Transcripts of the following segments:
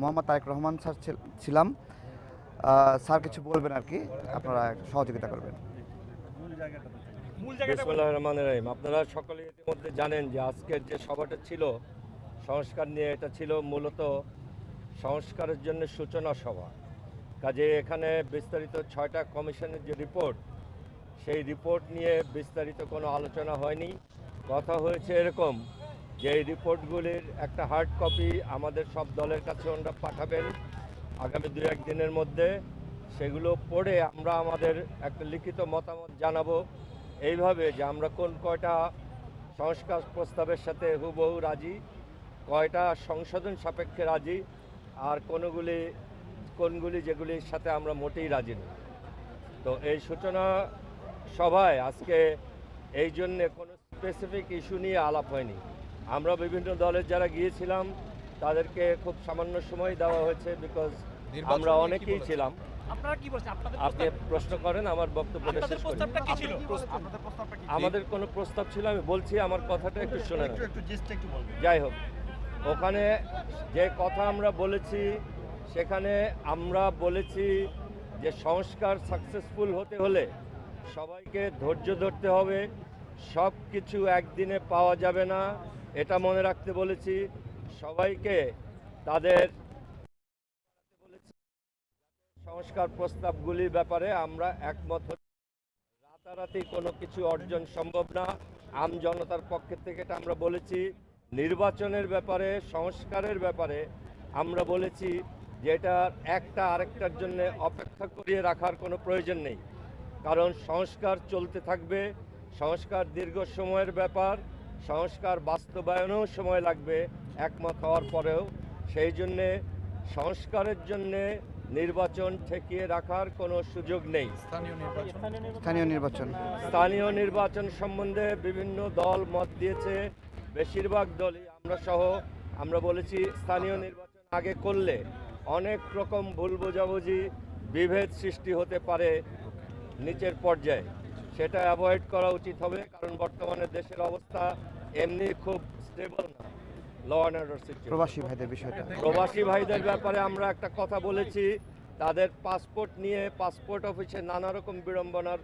Mohammad Tarek Rahman sir ছিল- ছিলাম। Sir কিছু বলবেন আর কি? আপনারা সহযোগিতা করবেন। রহিম, আপনারা সকলে ইতিমধ্যে জানেন যে আজকের যে সভাটা ছিল, সংস্কার নিয়ে এটা ছিল মূলত সংস্কারের জন্য সূচনা সভা। কাজে এখানে বিস্তারিত ছয়টা কমিশনের যে রিপোর্ট, সেই রিপোর্ট নিয়ে বিস্তারিত কোনো আলোচনা হয়নি। কথা হয়েছে এরকম যে রিপোর্টগুলির একটা হার্ড কপি আমাদের সব দলের কাছে ওনারা পাঠাবেন আগামী দু এক দিনের মধ্যে। সেগুলো পড়ে আমরা আমাদের একটা লিখিত মতামত জানাব। এইভাবে যে আমরা কোন কয়টা সংস্কার প্রস্তাবের সাথে হুবহু রাজি, কয়টা সংশোধন সাপেক্ষে রাজি, আর কোনগুলি কোনগুলি যেগুলির সাথে আমরা মোটেই রাজি নই তো এই সূচনা সভায় আজকে এই জন্যে কোনো স্পেসিফিক ইস্যু নিয়ে আলাপ হয়নি। আমরা বিভিন্ন দলের যারা গিয়েছিলাম তাদেরকে খুব সামান্য সময় দেওয়া হয়েছে বিকজ আমরা অনেকেই ছিলাম। আপনারা কি বলছেন? আপনাদের আপনি প্রশ্ন করেন আমার বক্তব্য আমাদের কোনো প্রস্তাব ছিল আমি বলছি আমার কথাটা একটু শুনে যাই হোক ওখানে যে কথা আমরা বলেছি সেখানে আমরা বলেছি যে সংস্কার সাকসেসফুল হতে হলে সবাইকে ধৈর্য ধরতে হবে সব কিছু একদিনে পাওয়া যাবে না। এটা মনে রাখতে বলেছি, সবাইকে তাদের সংস্কার প্রস্তাবগুলির ব্যাপারে আমরা একমত। রাতারাতি কোনো কিছু অর্জন সম্ভব না। আম জনতার পক্ষের থেকে এটা আমরা বলেছি। নির্বাচনের ব্যাপারে, সংস্কারের ব্যাপারে আমরা বলেছি যে এটা একটা আরেকটার জন্য অপেক্ষা করিয়ে রাখার কোনো প্রয়োজন নেই। কারণ সংস্কার চলতে থাকবে। সংস্কার দীর্ঘ সময়ের ব্যাপার। সংস্কার বাস্তবায়নেও সময় লাগবে একমত হওয়ার পরেও। সেই জন্যে সংস্কারের জন্যে নির্বাচন ঠেকিয়ে রাখার কোনো সুযোগ নেই। স্থানীয় নির্বাচন? স্থানীয় নির্বাচন। সম্বন্ধে বিভিন্ন দল মত দিয়েছে। বেশিরভাগ দলই আমরা সহ আমরা বলেছি স্থানীয় নির্বাচন আগে করলে অনেক রকম ভুল বোঝাবুঝি বিভেদ সৃষ্টি হতে পারে নিচের পর্যায়ে। সেটা অ্যাভয়েড করা উচিত হবে কারণ বর্তমানে দেশের অবস্থা এমনি খুব স্টেবল না। ল অ্যান্ড অর্ডার সিচুয়েশন প্রবাসী ভাইদের বিষয়টা। প্রবাসী ভাইদের ব্যাপারে আমরা একটা কথা বলেছি। তাদের পাসপোর্ট নিয়ে পাসপোর্ট অফিসে নানা রকম বিড়ম্বনার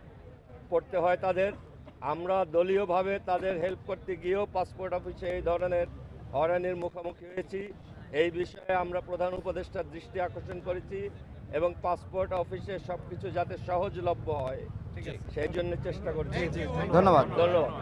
পড়তে হয় তাদের। আমরা দলীয়ভাবে তাদের হেল্প করতে গিয়েও পাসপোর্ট অফিসে এই ধরনের হয়রানির মুখোমুখি হয়েছি। এই বিষয়ে আমরা প্রধান উপদেষ্টার দৃষ্টি আকর্ষণ করেছি এবং পাসপোর্ট অফিসে সব কিছু যাতে সহজলভ্য হয়। সেই জন্য চেষ্টা করছি। ধন্যবাদ। ধন্যবাদ।